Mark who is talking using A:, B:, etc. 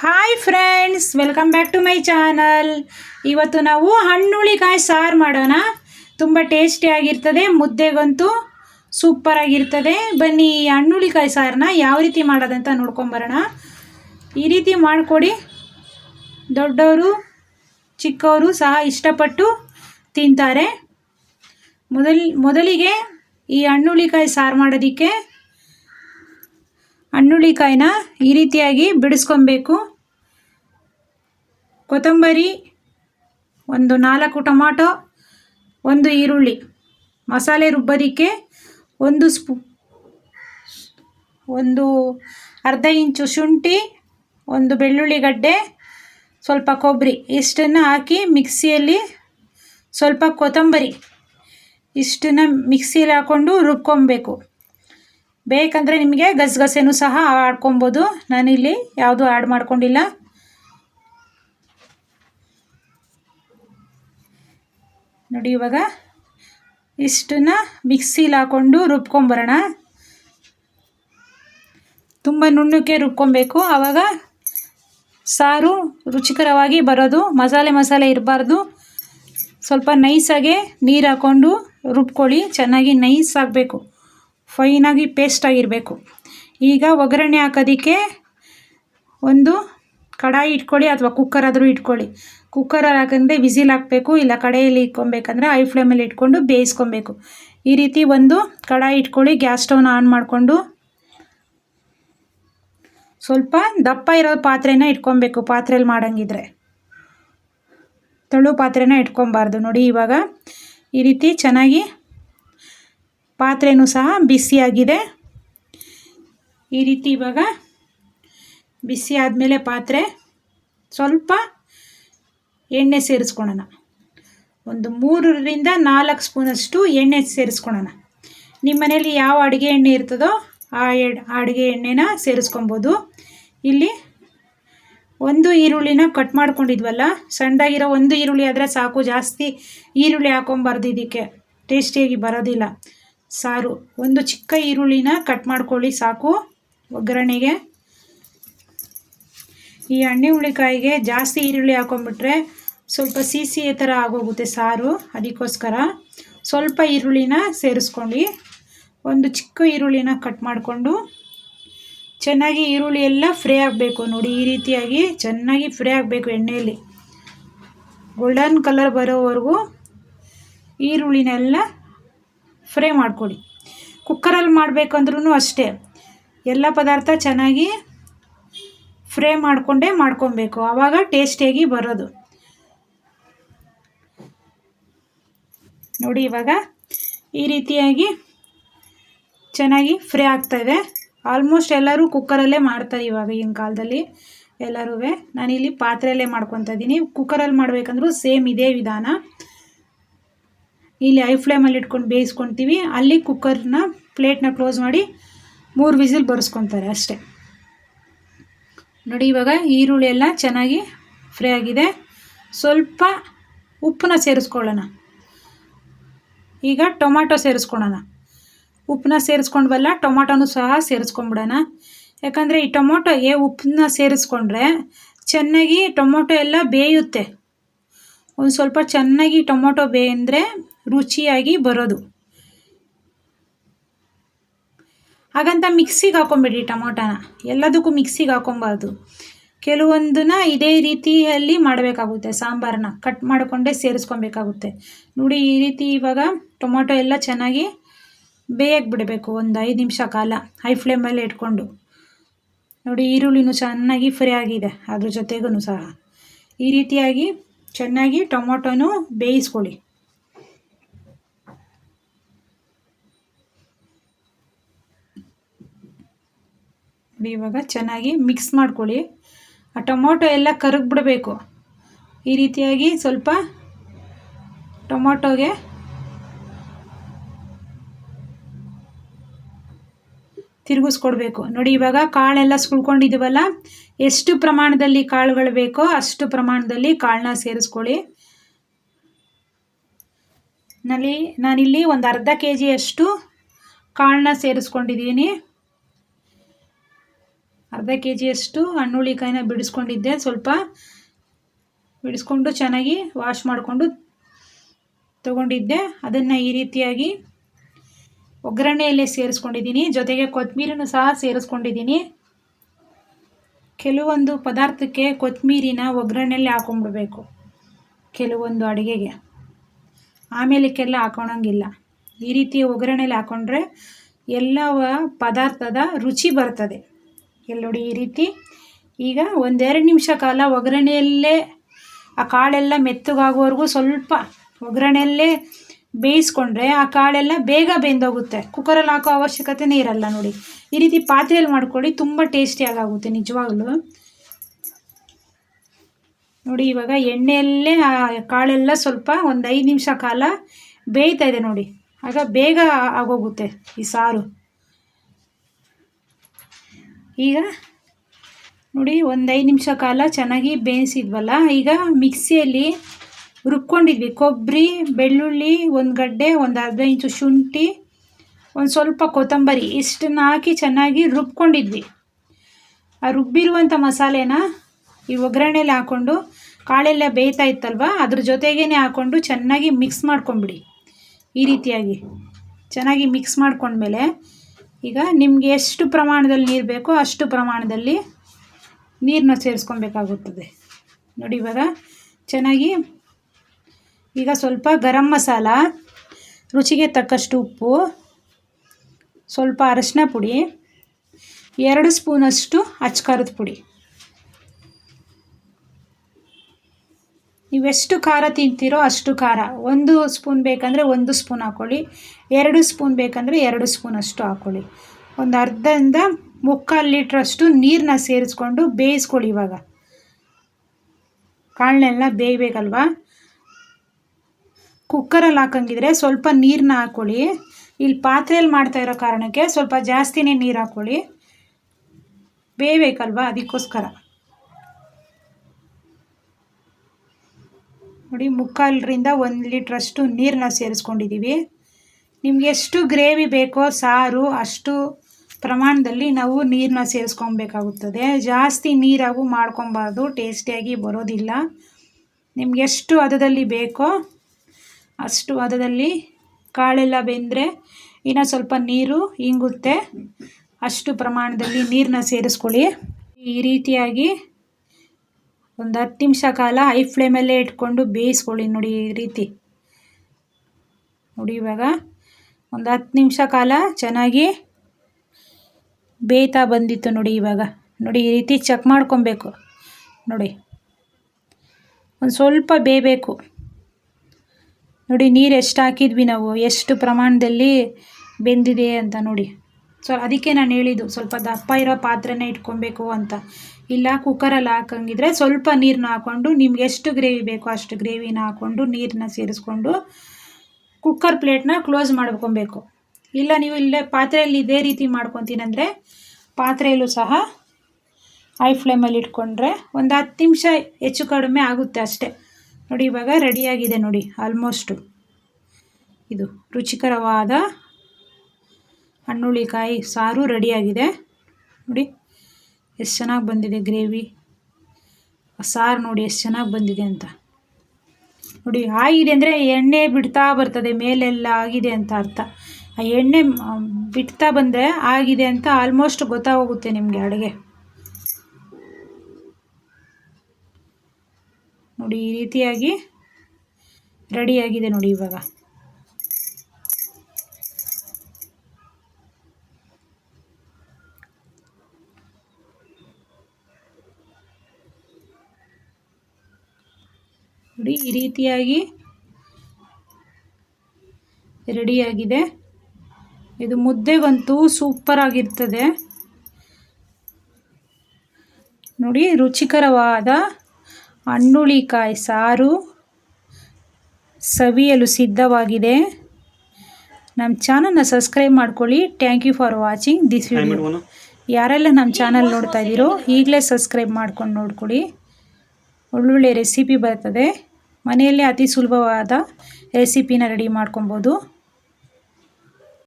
A: Hi friends welcome back to my channel ಇವತ್ತು ನಾವು ಹಣ್ಣುಳಿಕಾಯಿ ಸಾರು ಮಾಡೋಣ. ತುಂಬ ಟೇಸ್ಟಿಯಾಗಿರ್ತದೆ ಮುದ್ದೆಗಂತೂ ಸೂಪರಾಗಿರ್ತದೆ ಬನ್ನಿ ಈ ಹಣ್ಣುಳಿಕಾಯಿ ಸಾರನ್ನ ಯಾವ ರೀತಿ ಮಾಡೋದಂತ ನೋಡ್ಕೊಂಬರೋಣ ಈ ರೀತಿ ಮಾಡಿಕೊಡಿ. ದೊಡ್ಡವರು, ಚಿಕ್ಕವರು ಸಹ ಇಷ್ಟಪಟ್ಟು ತಿಂತಾರೆ. ಮೊದಲ್, ಮೊದಲಿಗೆ ಈ ಹಣ್ಣುಳಿಕಾಯಿ ಸಾರು ಮಾಡೋದಕ್ಕೆ ಹಣ್ಣುಳಿಕಾಯಿನ ಈ ರೀತಿಯಾಗಿ ಬಿಡಿಸ್ಕೊಬೇಕು. ಕೊತ್ತಂಬರಿ, ಒಂದು ನಾಲ್ಕು ಟೊಮಾಟೊ, ಒಂದು ಈರುಳ್ಳಿ. ಮಸಾಲೆ ರುಬ್ಬೋದಕ್ಕೆ ಒಂದು ಸ್ಪೂ, ಒಂದು ಅರ್ಧ ಇಂಚು ಶುಂಠಿ, ಒಂದು ಬೆಳ್ಳುಳ್ಳಿ ಗಡ್ಡೆ, ಸ್ವಲ್ಪ ಕೊಬ್ಬರಿ. ಇಷ್ಟನ್ನು ಹಾಕಿ ಮಿಕ್ಸಿಯಲ್ಲಿ ಸ್ವಲ್ಪ ಕೊತ್ತಂಬರಿ ಇಷ್ಟನ್ನು ಮಿಕ್ಸಿಯಲ್ಲಿ ಹಾಕ್ಕೊಂಡು ರುಬ್ಕೊಬೇಕು. ಬೇಕಂದರೆ ನಿಮಗೆ ಗಸಗಸೆನೂ ಸಹ ಆಡ್ಕೊಬೋದು. ನಾನಿಲ್ಲಿ ಯಾವುದು ಆ್ಯಡ್ ಮಾಡ್ಕೊಂಡಿಲ್ಲ. ನೋಡಿ ಇವಾಗ ಇಷ್ಟನ್ನ ಮಿಕ್ಸಿಲಿ ಹಾಕ್ಕೊಂಡು ರುಬ್ಕೊಂಬರೋಣ. ತುಂಬ ನುಣ್ಣಕ್ಕೆ ರುಬ್ಕೊಬೇಕು. ಆವಾಗ ಸಾರು ರುಚಿಕರವಾಗಿ ಬರೋದು, ಮಸಾಲೆ ಮಸಾಲೆ ಇರಬಾರ್ದು. ಸ್ವಲ್ಪ ನೈಸಾಗೆ ನೀರು ಹಾಕ್ಕೊಂಡು ರುಬ್ಕೊಳ್ಳಿ. ಚೆನ್ನಾಗಿ ನೈಸ್ ಆಗಬೇಕು. ಫೈನಾಗಿ ಪೇಸ್ಟ್ ಆಗಿರಬೇಕು. ಈಗ ಒಗ್ಗರಣೆ ಹಾಕೋದಕ್ಕೆ ಒಂದು ಕಡಾಯಿ ಇಟ್ಕೊಳ್ಳಿ ಅಥವಾ ಕುಕ್ಕರ್ ಆದರೂ ಇಟ್ಕೊಳ್ಳಿ. ಕುಕ್ಕರಲ್ಲಿ ಹಾಕಂದ್ರೆ ವಿಸಿಲ್ ಹಾಕಬೇಕು, ಇಲ್ಲ ಕಡೆಯಲ್ಲಿ ಇಟ್ಕೊಬೇಕಂದ್ರೆ ಐ ಫ್ಲೇಮಲ್ಲಿ ಇಟ್ಕೊಂಡು ಬೇಯಿಸ್ಕೊಬೇಕು. ಈ ರೀತಿ ಒಂದು ಕಡಾಯಿ ಇಟ್ಕೊಳ್ಳಿ ಗ್ಯಾಸ್ ಸ್ಟವ್ನ ಆನ್ ಮಾಡಿಕೊಂಡು ಸ್ವಲ್ಪ ದಪ್ಪ ಇರೋ ಪಾತ್ರೆನ ಇಟ್ಕೊಬೇಕು, ಪಾತ್ರೆಯಲ್ಲಿ ಮಾಡಂಗಿದ್ರೆ. ತೆಳು ಪಾತ್ರೆನ ಇಟ್ಕೊಬಾರ್ದು. ನೋಡಿ, ಇವಾಗ ಈ ರೀತಿ ಚೆನ್ನಾಗಿ ಪಾತ್ರೆನೂ ಸಹ ಬಿಸಿಯಾಗಿದೆ ಈ ರೀತಿ ಇವಾಗ ಬಿಸಿ ಆದಮೇಲೆ ಪಾತ್ರೆ ಸ್ವಲ್ಪ ಎಣ್ಣೆ ಸೇರಿಸ್ಕೊಳೋಣ. ಒಂದು ಮೂರರಿಂದ ನಾಲ್ಕು ಸ್ಪೂನಷ್ಟು ಎಣ್ಣೆ ಸೇರಿಸ್ಕೊಳೋಣ. ನಿಮ್ಮ ಮನೇಲಿ ಯಾವ ಅಡುಗೆ ಎಣ್ಣೆ ಇರ್ತದೋ ಆ ಎಡ್, ಅಡುಗೆ ಎಣ್ಣೆನ ಸೇರಿಸ್ಕೊಬೋದು. ಇಲ್ಲಿ ಒಂದು ಈರುಳ್ಳಿನ ಕಟ್ ಮಾಡ್ಕೊಂಡಿದ್ವಲ್ಲ, ಸಣ್ಣದಾಗಿರೋ ಒಂದು ಈರುಳ್ಳಿ ಆದರೆ ಸಾಕು, ಜಾಸ್ತಿ ಈರುಳ್ಳಿ ಹಾಕೊಂಬಾರ್ದು ಇದಕ್ಕೆ. ಟೇಸ್ಟಿಯಾಗಿ ಬರೋದಿಲ್ಲ. ಸಾರು. ಒಂದು ಚಿಕ್ಕ ಈರುಳ್ಳಿನ ಕಟ್ ಮಾಡ್ಕೊಳ್ಳಿ ಸಾಕು ಒಗ್ಗರಣೆಗೆ. ಈ ಎಣ್ಣೆ ಹುಳಿಕಾಯಿಗೆ ಜಾಸ್ತಿ ಈರುಳ್ಳಿ ಹಾಕೊಂಡ್ಬಿಟ್ರೆ ಸ್ವಲ್ಪ ಸಿಹಿ ಥರ ಆಗೋಗುತ್ತೆ ಸಾರು, ಅದಕ್ಕೋಸ್ಕರ. ಸ್ವಲ್ಪ ಈರುಳ್ಳಿನ ಸೇರಿಸ್ಕೊಂಡು ಒಂದು ಚಿಕ್ಕ ಈರುಳ್ಳಿನ ಕಟ್ ಮಾಡಿಕೊಂಡು ಚೆನ್ನಾಗಿ ಈರುಳ್ಳಿ ಎಲ್ಲ ಫ್ರೈ ಆಗಬೇಕು ನೋಡಿ, ಈ ರೀತಿಯಾಗಿ ಚೆನ್ನಾಗಿ ಫ್ರೈ ಆಗಬೇಕು ಎಣ್ಣೆಯಲ್ಲಿ. ಗೋಲ್ಡನ್ ಕಲರ್ ಬರೋವರೆಗೂ ಈರುಳ್ಳಿನೆಲ್ಲ ಫ್ರೈ ಮಾಡ್ಕೊಳ್ಳಿ. ಕುಕ್ಕರಲ್ಲಿ ಮಾಡಬೇಕಂದ್ರೂ ಅಷ್ಟೇ. ಎಲ್ಲ ಪದಾರ್ಥ ಚೆನ್ನಾಗಿ ಫ್ರೈ ಮಾಡಿಕೊಂಡೇ ಮಾಡ್ಕೊಬೇಕು. ಆವಾಗ ಟೇಸ್ಟಿಯಾಗಿ ಬರೋದು. ನೋಡಿ ಇವಾಗ ಈ ರೀತಿಯಾಗಿ ಚೆನ್ನಾಗಿ ಫ್ರೈ ಆಗ್ತಾಯಿದೆ ಆಲ್ಮೋಸ್ಟ್ ಎಲ್ಲರೂ ಕುಕ್ಕರಲ್ಲೇ ಮಾಡ್ತಾರೆ ಇವಾಗ ಈಗಿನ ಕಾಲದಲ್ಲಿ. ಎಲ್ಲರೂ ನಾನಿಲ್ಲಿ ಪಾತ್ರೆಯಲ್ಲೇ ಮಾಡ್ಕೊತಾ ಇದ್ದೀನಿ. ಕುಕ್ಕರಲ್ಲಿ ಮಾಡಬೇಕಂದ್ರೂ ಸೇಮ್ ಇದೇ ವಿಧಾನ. ಇಲ್ಲಿ ಐ ಫ್ಲೇಮಲ್ಲಿ ಇಟ್ಕೊಂಡು ಬೇಯಿಸ್ಕೊತೀವಿ. ಅಲ್ಲಿ ಕುಕ್ಕರ್ನ ಪ್ಲೇಟ್ನ ಕ್ಲೋಸ್ ಮಾಡಿ ಮೂರು ವಿಸಿಲ್ ಬರೆಸ್ಕೊತಾರೆ ಅಷ್ಟೇ. ನೋಡಿ, ಇವಾಗ ಈರುಳ್ಳಿ ಎಲ್ಲ ಚೆನ್ನಾಗಿ ಫ್ರೈ ಆಗಿದೆ. ಸ್ವಲ್ಪ ಉಪ್ಪನ್ನ ಸೇರಿಸ್ಕೊಳ್ಳೋಣ. ಈಗ ಟೊಮ್ಯಾಟೊ ಸೇರಿಸ್ಕೊಳ್ಳೋಣ. ಉಪ್ಪನ್ನ ಸೇರಿಸ್ಕೊಂಡ್ವಲ್ಲ, ಟೊಮಾಟೊನೂ ಸಹ ಸೇರಿಸ್ಕೊಂಡ್ಬಿಡೋಣ. ಯಾಕಂದರೆ ಈ ಟೊಮೊಟೊಗೆ ಉಪ್ಪನ್ನ ಸೇರಿಸ್ಕೊಂಡ್ರೆ ಚೆನ್ನಾಗಿ ಟೊಮೊಟೊ ಎಲ್ಲ ಬೇಯುತ್ತೆ. ಒಂದು ಸ್ವಲ್ಪ ಚೆನ್ನಾಗಿ ಟೊಮೊಟೊ ಬೇಯಂದರೆ ರುಚಿಯಾಗಿ ಬರೋದು. ಹಾಗಂತ ಮಿಕ್ಸಿಗೆ ಹಾಕೊಂಬಿಡಿ ಟೊಮೊಟೊನ. ಎಲ್ಲದಕ್ಕೂ ಮಿಕ್ಸಿಗೆ ಹಾಕೊಬಾರ್ದು. ಕೆಲವೊಂದನ್ನ ಇದೇ ರೀತಿಯಲ್ಲಿ ಮಾಡಬೇಕಾಗುತ್ತೆ. ಸಾಂಬಾರನ್ನ ಕಟ್ ಮಾಡಿಕೊಂಡೇ ಸೇರಿಸ್ಕೊಬೇಕಾಗುತ್ತೆ. ನೋಡಿ ಈ ರೀತಿ ಇವಾಗ ಟೊಮೊಟೊ ಎಲ್ಲ ಚೆನ್ನಾಗಿ ಬೇಯಕ್ಕೆ ಬಿಡಬೇಕು. ಒಂದು ಐದು ನಿಮಿಷ ಕಾಲ ಹೈ ಫ್ಲೇಮಲ್ಲಿ ಇಟ್ಕೊಂಡು. ನೋಡಿ ಈರುಳ್ಳಿನೂ ಚೆನ್ನಾಗಿ ಫ್ರೈ ಆಗಿದೆ. ಅದ್ರ ಜೊತೆಗೂ ಸಹ. ಈ ರೀತಿಯಾಗಿ ಚೆನ್ನಾಗಿ ಟೊಮೊಟೊನೂ ಬೇಯಿಸ್ಕೊಳ್ಳಿ. ಇವಾಗ ಚೆನ್ನಾಗಿ ಮಿಕ್ಸ್ ಮಾಡ್ಕೊಳ್ಳಿ. ಆ ಟೊಮೊಟೊ ಎಲ್ಲ ಕರಗಿಬಿಡಬೇಕು. ಈ ರೀತಿಯಾಗಿ ಸ್ವಲ್ಪ ಟೊಮೊಟೊಗೆ ತಿರುಗಿಸ್ಕೊಡ್ಬೇಕು. ನೋಡಿ, ಇವಾಗ ಕಾಳೆಲ್ಲ ಸುಳ್ಕೊಂಡಿದ್ದೀವಲ್ಲ ಎಷ್ಟು ಪ್ರಮಾಣದಲ್ಲಿ ಕಾಳುಗಳು ಬೇಕೋ ಅಷ್ಟು ಪ್ರಮಾಣದಲ್ಲಿ ಕಾಳನ್ನ ಸೇರಿಸ್ಕೊಳ್ಳಿ. ನಲ್ಲಿ ನಾನಿಲ್ಲಿ ಒಂದು ಅರ್ಧ ಕೆ ಜಿಯಷ್ಟು ಕಾಳನ್ನ ಸೇರಿಸ್ಕೊಂಡಿದ್ದೀನಿ. ಅರ್ಧ ಕೆ ಜಿಯಷ್ಟು ಹಣ್ಣುಳಿಕಾಯಿನ ಬಿಡಿಸ್ಕೊಂಡಿದ್ದೆ. ಸ್ವಲ್ಪ ಬಿಡಿಸ್ಕೊಂಡು ಚೆನ್ನಾಗಿ ವಾಶ್ ಮಾಡಿಕೊಂಡು ತಗೊಂಡಿದ್ದೆ. ಅದನ್ನು ಈ ರೀತಿಯಾಗಿ ಒಗ್ಗರಣೆಯಲ್ಲೇ ಸೇರಿಸ್ಕೊಂಡಿದ್ದೀನಿ. ಜೊತೆಗೆ ಕೊತ್ತಂಬರಿನೂ ಸಹ ಸೇರಿಸ್ಕೊಂಡಿದ್ದೀನಿ. ಕೆಲವೊಂದು ಪದಾರ್ಥಕ್ಕೆ ಕೊತ್ತಂಬರಿನ ಒಗ್ಗರಣೆಯಲ್ಲಿ ಹಾಕೊಂಡ್ಬಿಡ್ಬೇಕು ಕೆಲವೊಂದು ಅಡುಗೆಗೆ. ಆಮೇಲಕ್ಕೆಲ್ಲ ಹಾಕೊಳಂಗಿಲ್ಲ. ಈ ರೀತಿ ಒಗ್ಗರಣೆಯಲ್ಲಿ ಹಾಕೊಂಡ್ರೆ ಎಲ್ಲ ಪದಾರ್ಥದ ರುಚಿ ಬರ್ತದೆ. ಎಲ್ಲೋಡಿ ಈ ರೀತಿ. ಈಗ ಒಂದೆರಡು ನಿಮಿಷ ಕಾಲ ಒಗ್ಗರಣೆಯಲ್ಲೇ, ಆ ಕಾಳೆಲ್ಲ ಮೆತ್ತಗಾಗುವವರೆಗೂ ಸ್ವಲ್ಪ ಒಗ್ಗರಣೆಯಲ್ಲೇ ಬೇಯಿಸ್ಕೊಂಡ್ರೆ ಆ ಕಾಳೆಲ್ಲ ಬೇಗ ಬೆಂದೋಗುತ್ತೆ. ಕುಕ್ಕರಲ್ಲಿ ಹಾಕೋ ಅವಶ್ಯಕತೆನೇ ಇರಲ್ಲ ನೋಡಿ. ಈ ರೀತಿ ಪಾತ್ರೆಯಲ್ಲಿ ಮಾಡ್ಕೊಳ್ಳಿ, ತುಂಬ ಟೇಸ್ಟಿಯಾಗಿ ಆಗುತ್ತೆ ನಿಜವಾಗ್ಲೂ. ನೋಡಿ, ಇವಾಗ ಎಣ್ಣೆಯಲ್ಲೇ ಆ ಕಾಳೆಲ್ಲ ಸ್ವಲ್ಪ ಒಂದು ಐದು ನಿಮಿಷ ಕಾಲ ಬೇಯ್ತಾ ಇದೆ ನೋಡಿ. ಆಗ ಬೇಗ ಆಗೋಗುತ್ತೆ ಈ ಸಾರು. ಈಗ ನೋಡಿ ಒಂದು ಐದು ನಿಮಿಷ ಕಾಲ ಚೆನ್ನಾಗಿ ಬೇಯಿಸಿದ್ವಲ್ಲ, ಈಗ ಮಿಕ್ಸಿಯಲ್ಲಿ ರುಬ್ಕೊಂಡಿದ್ವಿ. ಕೊಬ್ಬರಿ, ಬೆಳ್ಳುಳ್ಳಿ, ಒಂದು ಗಡ್ಡೆ, ಒಂದು ಅರ್ಧ ಇಂಚು ಶುಂಠಿ, ಒಂದು ಸ್ವಲ್ಪ ಕೊತ್ತಂಬರಿ, ಇಷ್ಟನ್ನು ಹಾಕಿ ಚೆನ್ನಾಗಿ ರುಬ್ಕೊಂಡಿದ್ವಿ. ಆ ರುಬ್ಬಿರುವಂಥ ಮಸಾಲೆನ ಈ ಒಗ್ಗರಣೆಯಲ್ಲಿ ಹಾಕ್ಕೊಂಡು ಕಾಳೆಲ್ಲ ಬೇಯ್ತಾ ಇತ್ತಲ್ವ, ಅದ್ರ ಜೊತೆಗೇ ಹಾಕ್ಕೊಂಡು ಚೆನ್ನಾಗಿ ಮಿಕ್ಸ್ ಮಾಡ್ಕೊಂಬಿಡಿ ಈ ರೀತಿಯಾಗಿ ಚೆನ್ನಾಗಿ ಮಿಕ್ಸ್ ಮಾಡ್ಕೊಂಡ್ಮೇಲೆ ಈಗ ನಿಮಗೆ ಎಷ್ಟು ಪ್ರಮಾಣದಲ್ಲಿ ನೀರು ಬೇಕೋ ಅಷ್ಟು ಪ್ರಮಾಣದಲ್ಲಿ ನೀರನ್ನ ಸೇರಿಸ್ಕೊಬೇಕಾಗುತ್ತದೆ. ನೋಡಿ ಇವಾಗ ಚೆನ್ನಾಗಿ ಈಗ ಸ್ವಲ್ಪ ಗರಂ ಮಸಾಲ, ರುಚಿಗೆ ತಕ್ಕಷ್ಟು ಉಪ್ಪು, ಸ್ವಲ್ಪ ಅರಶಿನ ಪುಡಿ, ಎರಡು ಸ್ಪೂನಷ್ಟು ಅಚ್ಕಾರದ ಪುಡಿ. ನೀವೆಷ್ಟು ಖಾರ ತಿಂತೀರೋ ಅಷ್ಟು ಖಾರ. ಒಂದು ಸ್ಪೂನ್ ಬೇಕಂದರೆ ಒಂದು ಸ್ಪೂನ್ ಹಾಕ್ಕೊಳ್ಳಿ ಎರಡು ಸ್ಪೂನ್ ಬೇಕಂದರೆ ಎರಡು ಸ್ಪೂನ್ ಅಷ್ಟು ಹಾಕ್ಕೊಳ್ಳಿ ಒಂದು ಅರ್ಧದಿಂದ ಮುಕ್ಕಾಲು ಲೀಟ್ರಷ್ಟು ನೀರನ್ನ ಸೇರಿಸ್ಕೊಂಡು ಬೇಯಿಸ್ಕೊಳ್ಳಿ ಇವಾಗ. ಕಾಳನ್ನೆಲ್ಲ ಬೇಯಬೇಕಲ್ವಾ? ಕುಕ್ಕರಲ್ಲಿ ಹಾಕಂಗಿದ್ರೆ ಸ್ವಲ್ಪ ನೀರನ್ನ ಹಾಕ್ಕೊಳ್ಳಿ ಇಲ್ಲಿ ಪಾತ್ರೆಯಲ್ಲಿ ಮಾಡ್ತಾ ಇರೋ ಕಾರಣಕ್ಕೆ ಸ್ವಲ್ಪ ಜಾಸ್ತಿನೇ ನೀರು ಹಾಕ್ಕೊಳ್ಳಿ ಬೇಯಬೇಕಲ್ವಾ ಅದಕ್ಕೋಸ್ಕರ. ನೋಡಿ, ಮುಕ್ಕಾಲರಿಂದ ಒಂದು ಲೀಟ್ರಷ್ಟು ನೀರನ್ನ ಸೇರಿಸ್ಕೊಂಡಿದ್ದೀವಿ ನಿಮ್ಗೆ ಎಷ್ಟು ಗ್ರೇವಿ ಬೇಕೋ ಸಾರು, ಅಷ್ಟು ಪ್ರಮಾಣದಲ್ಲಿ ನಾವು ನೀರನ್ನ ಸೇರಿಸ್ಕೊಬೇಕಾಗುತ್ತದೆ. ಜಾಸ್ತಿ ನೀರಾಗು ಮಾಡ್ಕೊಬಾರ್ದು, ಟೇಸ್ಟಿಯಾಗಿ ಬರೋದಿಲ್ಲ. ನಿಮ್ಗೆ ಎಷ್ಟು ಹದದಲ್ಲಿ ಬೇಕೋ ಅಷ್ಟು ಹದದಲ್ಲಿ ಕಾಳೆಲ್ಲ ಬೆಂದರೆ ಇನ್ನು ಸ್ವಲ್ಪ ನೀರು ಇಂಗುತ್ತೆ. ಅಷ್ಟು ಪ್ರಮಾಣದಲ್ಲಿ ನೀರನ್ನ ಸೇರಿಸ್ಕೊಳ್ಳಿ. ಈ ರೀತಿಯಾಗಿ ಒಂದು ಹತ್ತು ನಿಮಿಷ ಕಾಲ ಹೈ ಫ್ಲೇಮಲ್ಲೇ ಇಟ್ಕೊಂಡು ಬೇಯಿಸ್ಕೊಳ್ಳಿ ನೋಡಿ ಈ ರೀತಿ. ನೋಡಿ ಇವಾಗ ಒಂದು ಹತ್ತು ನಿಮಿಷ ಕಾಲ ಚೆನ್ನಾಗಿ ಬೇಯ್ತಾ ಬಂದಿತ್ತು ನೋಡಿ ಇವಾಗ. ನೋಡಿ ಈ ರೀತಿ ಚೆಕ್ ಮಾಡ್ಕೊಬೇಕು. ನೋಡಿ. ಒಂದು ಸ್ವಲ್ಪ ಬೇಯಬೇಕು. ನೋಡಿ ನೀರು ಎಷ್ಟು ಹಾಕಿದ್ವಿ ನಾವು, ಎಷ್ಟು ಪ್ರಮಾಣದಲ್ಲಿ ಬೆಂದಿದೆ ಅಂತ ನೋಡಿ. ಸೊ ಅದಕ್ಕೆ ನಾನು ಹೇಳಿದ್ದು, ಸ್ವಲ್ಪ ದಪ್ಪ ಇರೋ ಪಾತ್ರೆನೇ ಇಟ್ಕೊಬೇಕು ಅಂತ. ಇಲ್ಲ ಕುಕ್ಕರಲ್ಲಿ ಹಾಕಂಗಿದ್ರೆ ಸ್ವಲ್ಪ ನೀರನ್ನ ಹಾಕ್ಕೊಂಡು ನಿಮ್ಗೆ ಎಷ್ಟು ಗ್ರೇವಿ ಬೇಕೋ ಅಷ್ಟು ಗ್ರೇವಿನ ಹಾಕ್ಕೊಂಡು ನೀರನ್ನ ಸೇರಿಸ್ಕೊಂಡು ಕುಕ್ಕರ್ ಪ್ಲೇಟ್ನ ಕ್ಲೋಸ್ ಮಾಡ್ಕೊಬೇಕು. ಇಲ್ಲ ನೀವು ಇಲ್ಲೇ ಪಾತ್ರೆಯಲ್ಲಿ ಇದೇ ರೀತಿ ಮಾಡ್ಕೊತೀನಂದರೆ ಪಾತ್ರೆಯಲ್ಲೂ ಸಹ ಹೈ ಫ್ಲೇಮಲ್ಲಿ ಇಟ್ಕೊಂಡ್ರೆ ಒಂದು ಹತ್ತು ನಿಮಿಷ ಹೆಚ್ಚು ಕಡಿಮೆ ಆಗುತ್ತೆ ಅಷ್ಟೇ. ನೋಡಿ ಇವಾಗ ರೆಡಿಯಾಗಿದೆ ನೋಡಿ ಆಲ್ಮೋಸ್ಟು ಇದು ರುಚಿಕರವಾದ ಹಣ್ಣುಳಿಕಾಯಿ ಸಾರು ರೆಡಿಯಾಗಿದೆ ನೋಡಿ. ಎಷ್ಟು ಚೆನ್ನಾಗಿ ಬಂದಿದೆ ಗ್ರೇವಿ? ಸಾರು ನೋಡಿ ಎಷ್ಟು ಚೆನ್ನಾಗಿ ಬಂದಿದೆ ಅಂತ. ನೋಡಿ, ಆಗಿದೆ ಅಂದರೆ ಎಣ್ಣೆ ಬಿಡ್ತಾ ಬರ್ತದೆ, ಮೇಲೆಲ್ಲ ಆಗಿದೆ ಅಂತ ಅರ್ಥ. ಆ ಎಣ್ಣೆ ಬಿಡ್ತಾ ಬಂದರೆ ಆಗಿದೆ ಅಂತ ಆಲ್ಮೋಸ್ಟ್ ಗೊತ್ತಾಗೋಗುತ್ತೆ ನಿಮಗೆ ಅಡುಗೆ. ನೋಡಿ, ಈ ರೀತಿಯಾಗಿ ರೆಡಿಯಾಗಿದೆ ನೋಡಿ ಇವಾಗ. ನೋಡಿ ಈ ರೀತಿಯಾಗಿ ರೆಡಿಯಾಗಿದೆ. ಇದು ಮುದ್ದೆಗಂತೂ ಸೂಪರ್ ಆಗಿರ್ತದೆ. ನೋಡಿ ರುಚಿಕರವಾದ ಹಣ್ಣುಳಿಕಾಯಿ ಸಾರು ಸವಿಯಲು ಸಿದ್ಧವಾಗಿದೆ. ನಮ್ಮ ಚಾನಲ್ನ ಸಬ್ಸ್ಕ್ರೈಬ್ ಮಾಡ್ಕೊಳ್ಳಿ. Thank you for watching this video ಯಾರೆಲ್ಲ ನಮ್ಮ ಚಾನಲ್ ನೋಡ್ತಾ ಇದ್ದೀರೋ ಈಗಲೇ ಸಬ್ಸ್ಕ್ರೈಬ್ ಮಾಡ್ಕೊಂಡು ನೋಡ್ಕೊಳ್ಳಿ. ಒಳ್ಳೊಳ್ಳೆ ರೆಸಿಪಿ ಬರ್ತದೆ. ಮನೆಯಲ್ಲೇ ಅತಿ ಸುಲಭವಾದ ರೆಸಿಪಿನ ರೆಡಿ ಮಾಡ್ಕೊಬೋದು.